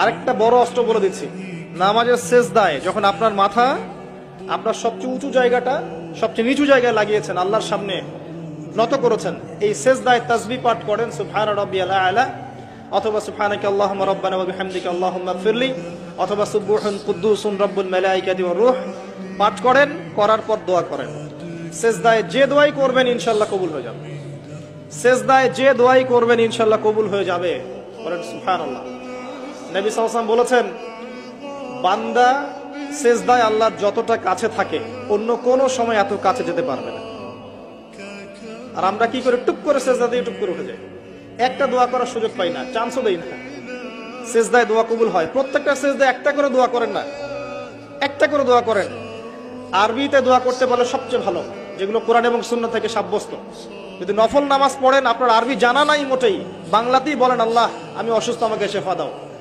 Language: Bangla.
আরেকটা বড় অস্ত্র বলে দিচ্ছি। নামাজের শেষ দায় যখন আপনার মাথা আপনার সবচেয়ে উঁচু জায়গাটা, সবচেয়ে নিচু জায়গায় লাগিয়েছেন, আল্লাহর সামনে নত করেছেন, এই শেষ দায় তাজবি পাঠ করেন, সুবহান রাব্বিয়াল আলা, অথবা সুবহানাকা আল্লাহুম্মা রাব্বানা ওয়া বিহামদিকা আল্লাহুম্মা ফিরলি অথবা সুবহুন কুদ্দুসুন রব্বুল মালাইকাতি ওয়ার রূহ পাঠ করেন, করার পর দোয়া করেন। শেষ দায় যে দোয়াই করবেন, ইনশাআল্লাহ কবুল হয়ে যাবে। শেষ দায় যে দোয়াই করবেন, ইনশাআল্লাহ কবুল হয়ে যাবে। বলেন সুবহানাল্লাহ। নবী ওয়াসাল্লাম বলেছেন, বান্দা সেজদায় আল্লাহর যতটা কাছে থাকে, অন্য কোনো সময় এত কাছে যেতে পারবে না। আর আমরা কি করে টুক করে সেজদা দিয়ে টুক করে উঠে যাই? একটা দোয়া করার সুযোগ পাই না, চান্সও দেই না। সেজদায় দোয়া কবুল হয়, প্রত্যেকটা সেজদায় একটা করে দোয়া করেন না, একটা করে দোয়া করেন। আরবিতে দোয়া করতে পারলে সবচেয়ে ভালো, যেগুলো কোরআন এবং শূন্য থেকে সাব্যস্ত। যদি নফল নামাজ পড়েন, আপনার আরবি জানা নাই মোটেই, বাংলাতেই বলেন, আল্লাহ, আমি অসুস্থ, আমাকে শেফা দাও।